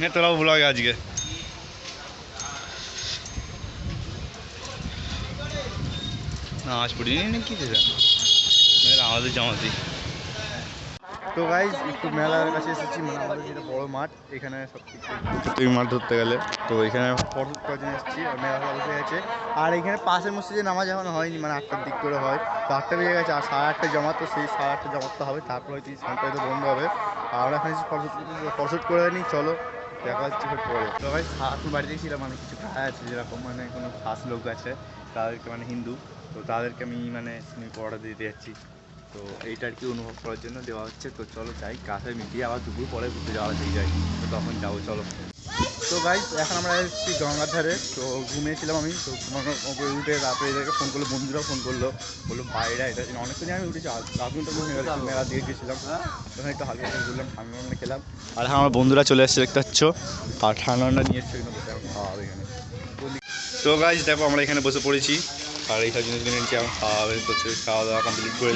নে তোরাও ব্লগে আজকে আমাদের জামাতি তো গাইজ একটু মেলার কাছে এসেছি মানে আমাদের যেটা বড় মাঠ এখানে সব কিছু মাঠ ধরতে গেলে তো এখানে ফটো কদিন এসেছি আর মেলা বসে গেছে আর এখানে পাশের মসজিদে নামাজ এখন হয়নি মানে আটটার দিক করে হয় তো আটটা বেজে গেছে আর সাড়ে আটটা জমা তো সেই সাড়ে আটটা জমাতে হবে তারপর হয়তো বন্ধ হবে আর আমরা এখানে ফটোশ্যুট করে নিই চলো দেখা হচ্ছে পরে তো ভাই এখন বাড়িতে ছিলাম মানে কিছু ভাই আছে যেরকম মানে কোনো খাস লোক আছে, তাদেরকে মানে হিন্দু, তো তাদেরকে আমি মানে পড়া দিতে যাচ্ছি তো এইটা আর কি অনুভব করার জন্য দেওয়া হচ্ছে। তো চলো যাই, কাছে মিটিয়ে আবার দুপুর পরে ঘুরতে যাওয়া ঠিক যায় তো তখন যাব, চলো। তো গাইজ এখন আমরা এসেছি গঙ্গার ধারে তো ঘুমিয়েছিলাম আমি। তো ওপরে উঠে তারপরে এদেরকে ফোন করল, বন্ধুরাও ফোন করল। বলল বাইরে এটা অনেকক্ষণ আমি উঠেছি আধ ঘণ্টা মনে গেল মেলা দিয়ে গেছিলাম। তখন একটু হালকা হালকা ঘুরলাম ঠান্ডা ঠান্ডা খেলাম। আর হ্যাঁ আমার বন্ধুরা চলে এসছে, দেখতে পাচ্ছ? আর ঠান্ডা ঠান্ডা নিয়ে এসছে কিন্তু খাওয়া হবে এখানে। তো গাইজ দেখো, আমরা এখানে বসে পড়েছি। আর এইসব জিনিস কিনে এখন খাওয়া হবে তো খাওয়া দাওয়া কমপ্লিট করে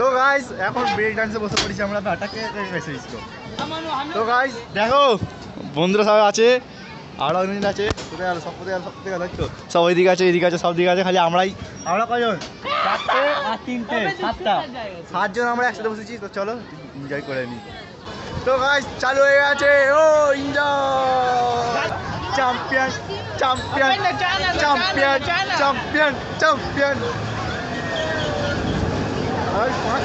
তো গাইজ এখন ব্রেক ডান্সে বসে পড়েছি আমরা, তো গাইজ দেখো বন্ধুরা সবাই আছে আরও অনেক আছে। কোথায় গেল সব কোথায় গেল সব কোথায় গেল তো সব ওইদিকে আছে এদিকে আছে সব দিকে আছে খালি আমরাই আমরা কজন? চারটে আর তিনটে? সাতটা? সাতজন আমরা একসাথে বসেছি তো চলো এনজয় করে নিই তো গাইজ চালু হয়ে গেছে। ও enjoy champion champion champion champion champion আর পাঁচ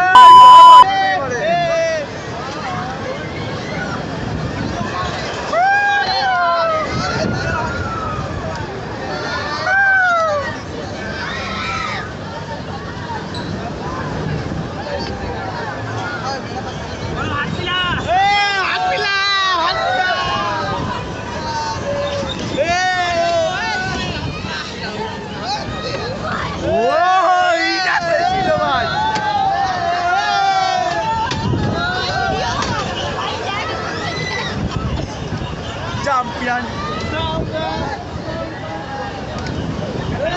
Pian.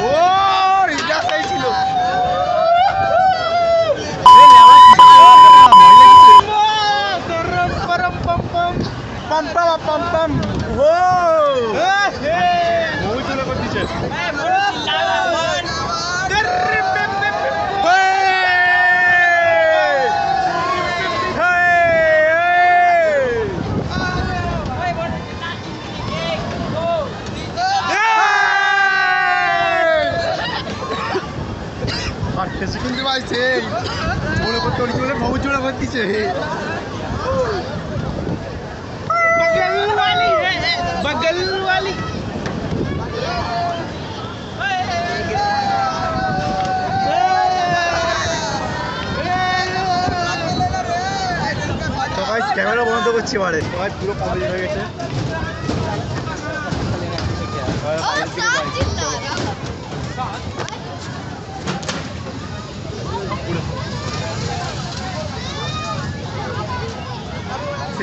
Wow, Rida saya ছিল Pam pam pam pam. Wow. Hey, hey. Muy chulo ভাই সেই করতে বহু ক্যামেরা বন্ধ করছি মানে সবাই পুরো কমপ্লিট হয়ে গেছে। Oh,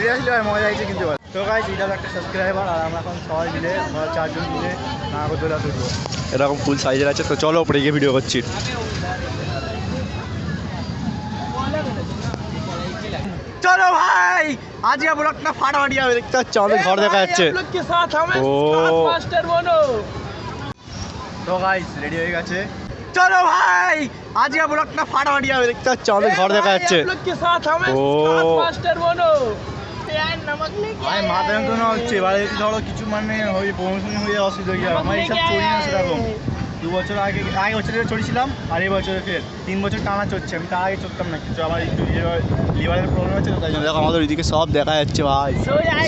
ফিরে আসলে আর মজা কিন্তু তো গাইজ এটা একটা সাবস্ক্রাইবার আর আমরা এখন সবাই মিলে আমরা চারজন মিলে নাগরদোলা তুলবো এরকম ফুল সাইজের আছে তো চলো ওপরে গিয়ে ভিডিও করছি। চলো ভাই আজকে ব্লগটা ফাটাফাটি আমি দেখতে পাচ্ছি আমাদের ঘর দেখা যাচ্ছে। ও। তো গাইস রেডি হয়ে গেছে। চলো ভাই আজকে ব্লগটা ফাটাফাটি হবে দেখতে পাচ্ছ আমাদের ঘর দেখা যাচ্ছে। ও। लोग के साथ हमें ओ। मास्टर बनो यार नमक लेके ভাই মাথা যন্ত্রণা হচ্ছে এবারে যদি ধরো কিছু মানে হয়ে প্রমোশন হয়ে যাওয়া অসুবিধা হয়ে যাবে আমার এইসব চলি না সেরকম দু বছর আগে আগে বছরে চড়েছিলাম আর এই বছরে ফের তিন বছর টানা চড়ছে আমি তার আগে চড়তাম না কিছু আমার একটু লিভারের প্রবলেম আছে তো তাই জন্য দেখো আমাদের ওইদিকে সব দেখা যাচ্ছে ভাই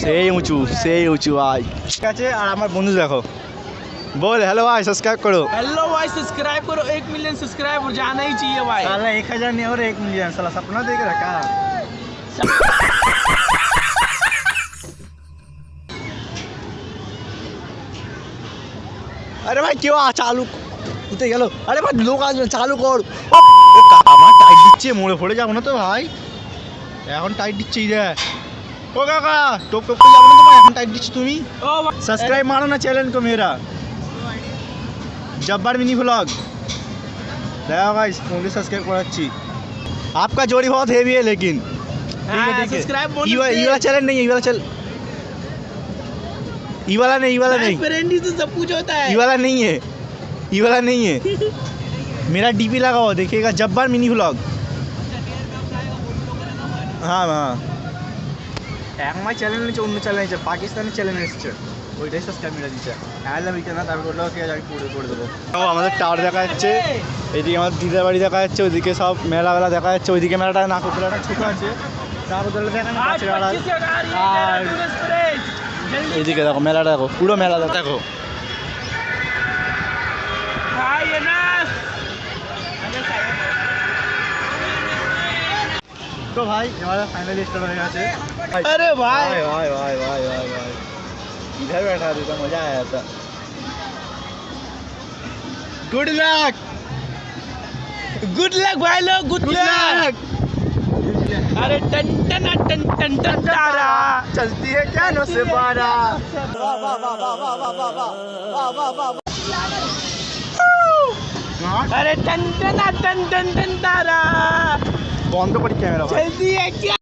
সেই উঁচু সেই উঁচু ভাই ঠিক আছে আর আমার বন্ধু দেখো বল হ্যালো ভাই সাবস্ক্রাইব করো हेलो भाई सब्सक्राइब करो एक मिलियन सब्सक्राइबर जाना ही चाहिए भाई साला एक हजार नहीं और एक मिलियन साला सपना देख रखा अरे भाई क्यों চালু উঠে গেল আরে ভাই লোক আসবে চালু কর আমার টাইট দিচ্ছে মোড়ে ফোড়ে যাবো না তো ভাই এখন টাইট দিচ্ছে ইদে ও কাকা টোপ টোপ যাবো না তো ভাই এখন টাইট দিচ্ছ তুমি সাবস্ক্রাইब मारो ना चैनल को मेरा जब्बार मिनी व्लॉग देखो गाइस मुझे सब्सक्राइब कराচ্ছি आपका जोड़ी बहुत हेवी है लेकिन ठीक है ठीक है ये वाला चैनल नहीं है ये वाला चैनल ये वाला नहीं ये वाला नहीं फ्रेंड ही तो सब कुछ होता है ये वाला नहीं है ये वाला नहीं है मेरा डीपी लगा हुआ देखिएगा जब्बार मिनी व्लॉग হ্যাঁ হ্যাঁ আমার চ্যানেল নিচ্ছে অন্য চ্যানেল নিচ্ছে পাকিস্তানি চ্যানেল এসছে ওইটাই সাবস্ক্রাইব মেরে দিচ্ছে অ্যালাম এটা না তারপর বললো ঠিক আছে আমি করে করে দেবো ও আমাদের টাওয়ার দেখা যাচ্ছে এইদিকে আমার দিদার বাড়ি দেখা যাচ্ছে ওইদিকে সব মেলা মেলা দেখা যাচ্ছে ওইদিকে মেলাটা নাকুতলাটা ছোটো আছে নাকুতলা দেখা না आज কাছে মেলা पच्चीस का गाड़ी আর एक्सप्रेस जल्दी এইদিকে দেখো মেলাটা দেখো পুরো মেলা দেখো দেখো भाई ये ना তো ভাই এবার ফাইনালি স্টার্ট হয়ে গেছে अरे भाई भाई भाई भाई भाई भाई भाई इधर बैठा था तो मजा आया था गुड लक गुड लक भाई लोग गुड गुड लक लक अरे टन टन टन टन टन तारा। चलती है क्या नो से बारा। अरे टन टन टन टन टन तारा। बॉम्ब तो पड़ चलती है क्या?